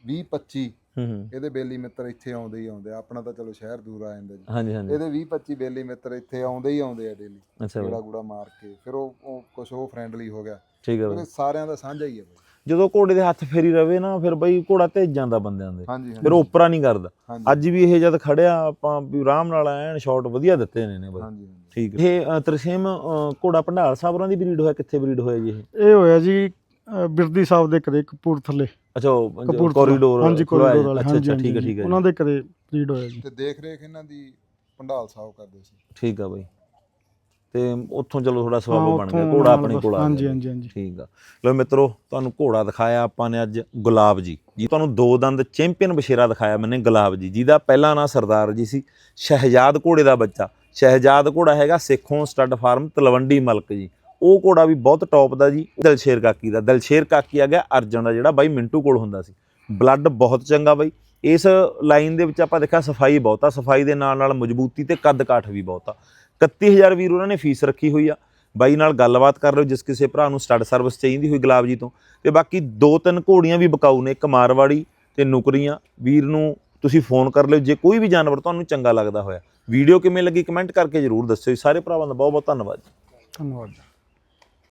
20 25 ਹੂੰ ਹੂੰ। ਇਹਦੇ ਬੇਲੀ ਮਿੱਤਰ ਇੱਥੇ ਆਉਂਦੇ ਹੀ ਆਉਂਦੇ ਆ। ਆਪਣਾ ਤਾਂ ਚਲੋ ਸ਼ਹਿਰ ਦੂਰ ਆ ਜਾਂਦਾ ਜੀ। ਹਾਂਜੀ ਹਾਂਜੀ। ਇਹਦੇ 20 25 ਬੇਲੀ ਮਿੱਤਰ ਇੱਥੇ ਆਉਂਦੇ ਹੀ ਆਉਂਦੇ ਆ ਡੇਲੀ ਅੱਛਾ ਗੇੜਾ ਮਾਰ ਕੇ ਫਿਰ ਉਹ ਕੁਛ ਉਹ ਫਰੈਂਡਲੀ ਹੋ ਗਿਆ। ਠੀਕ ਹੈ ਸਾਰਿਆਂ ਦਾ ਸਾਂਝਾ ਹੀ ਹੈ ਬਈ। ਜਦੋਂ ਘੋੜੇ ਦੇ ਹੱਥ ਫੇਰੀ ਰਵੇ ਨਾ ਫਿਰ ਬਈ ਘੋੜਾ ਭੇਜ ਜਾਂਦਾ ਬੰਦਿਆਂ ਦੇ। ਹਾਂਜੀ ਫਿਰ ਉਹ ਉਪਰਾ ਨਹੀਂ ਕਰਦਾ। ਹਾਂਜੀ। ਅੱਜ ਵੀ ਇਹ ਜਦ ਖੜਿਆ ਆਪਾਂ ਵੀ ਆਰਾਮ ਨਾਲ ਐਨ ਸ਼ਾਟ ਵਧੀਆ ਦਿੱਤੇ ਨੇ ਨੇ ਬਈ। ਹਾਂਜੀ ਹਾਂਜੀ। ਠੀਕ ਹੈ। ਇਹ ਅ, ਤਰਸੇਮ ਅ, ਘੋੜਾ ਭੰਡਾਰ ਸਾਹਿਬ ਹੋਰਾਂ ਦੀ ਬਰੀਡ ਹੋਇਆ ਕਿੱਥੇ ਬਰੀਡ ਹੋਇਆ ਜੀ ਇਹ? ਇਹ ਹੋਇਆ ਜੀ ਅ, ਬਿਰਦੀ ਸਾਹਿਬ ਦੇ ਘਰੇ ਕਪੂਰਥਲੇ। ਅੱਛਾ ਕਪੂਰਥਲਾ। ਕੋਰੀਡੋਰ ਹਾਂਜੀ ਕੋਰੀਡੋਰ ਵਾਲੇ। ਅੱਛਾ ਹਾਂਜੀ ਅੱਛਾ ਠੀਕ ਹੈ ਠੀਕ ਹੈ ਉਹਨਾਂ ਦੇ ਘਰੇ ਬਰੀਡ ਹੋਇਆ ਜੀ। ਤੇ ਦੇਖ ਰੇਖ ਇਹਨਾਂ ਦੀ ਪੰਡਾਲ ਸਾਹਿਬ ਕਰਦੇ ਸੀ। ਠੀਕ ਆ ਬਈ। ਤੇ ਉੱਥੋਂ ਚਲੋ ਥੋੜਾ ਹਾਂ, ਸਬਬ ਬਣ ਗਿਆ ਘੋੜਾ ਆਪਣੇ ਕੋਲ ਆ ਹਾਂਜੀ ਹਾਂਜੀ ਹਾਂਜੀ। ਠੀਕ ਆ। ਲੋ ਮਿੱਤਰੋ ਤੁਹਾਨੂੰ ਘੋੜਾ ਦਿਖਾਇਆ ਆਪਾਂ ਨੇ ਅੱਜ ਗੁਲਾਬ ਜੀ। ਜੀ ਤੁਹਾਨੂੰ ਦੋ ਦੰਦ ਚੈਂਪੀਅਨ ਬਸ਼ੇਰਾ ਦਿਖਾਇਆ ਮੈਨੇ ਗੁਲਾਬ ਜੀ। ਜਿਹਦਾ ਪਹਿਲਾ ਨਾਂ ਸਰਦਾਰ ਜੀ ਸੀ ਸ਼ਹਿਜਾਦ ਘੋੜੇ ਦਾ ਬੱਚਾ। ਸ਼ਹਿਜਾਦ ਘੋੜਾ ਹੈਗਾ ਸੇਖੋਂ ਸਟੱਡ ਫਾਰਮ ਤਲਵੰਡੀ ਮਲਕ ਜੀ। ਉਹ ਘੋੜਾ ਵੀ ਬਹੁਤ ਟੌਪ ਦਾ ਜੀ ਦਲਸ਼ੇਰ ਕਾਕੀ ਦਾ। ਦਲਸ਼ੇਰ ਕਾਕੀ ਆ ਗਿਆ ਅਰਜਨ ਦਾ ਜਿਹੜਾ ਬਾਈ ਮਿੰਟੂ ਕੋਲ ਹੁੰਦਾ ਸੀ। ਬਲੱਡ ਬਹੁਤ ਚੰਗਾ ਬਾਈ। ਇਸ ਲਾਈਨ ਦੇ ਵਿੱਚ ਆਪਾਂ ਦੇਖਿਆ ਸਫ਼ਾਈ ਬਹੁਤ ਆ। ਸਫ਼ਾਈ ਦੇ ਨਾਲ ਨਾਲ ਮਜ਼ਬੂਤੀ ਤੇ ਕੱਦ ਕਾਠ ਵੀ ਬਹੁਤ ਆ। 31000 ਵੀਰ ਉਹਨਾਂ ਨੇ ਫੀਸ ਰੱਖੀ ਹੋਈ ਆ। ਬਾਈ ਨਾਲ ਗੱਲਬਾਤ ਕਰ ਲਿਓ, ਜਿਸ ਕਿਸੇ ਭਰਾ ਨੂੰ ਸਟੱਡ ਸਰਵਿਸ ਚਾਹੀਦੀ ਹੋਈ ਗੁਲਾਬ ਜੀ ਤੋਂ। ਤੇ ਬਾਕੀ ਦੋ ਤਿੰਨ ਘੋੜੀਆਂ ਵੀ ਬਕਾਊ ਨੇ, ਇੱਕ ਮਾਰਵਾੜੀ ਤੇ ਨੁਕਰੀਆਂ। ਵੀਰ ਨੂੰ ਤੁਸੀਂ ਫੋਨ ਕਰ ਲਿਓ, ਜੇ ਕੋਈ ਵੀ ਜਾਨਵਰ ਤੁਹਾਨੂੰ ਚੰਗਾ ਲੱਗਦਾ ਹੋਇਆ। ਵੀਡੀਓ ਕਿਵੇਂ ਲੱਗੀ ਕਮੈਂਟ ਕਰਕੇ ਜਰੂਰ ਦੱਸਿਓ। ਸਾਰੇ ਭਰਾਵਾਂ ਦਾ ਬਹੁਤ ਬਹੁਤ ਧੰਨਵਾਦ ਧੰਨਵਾਦ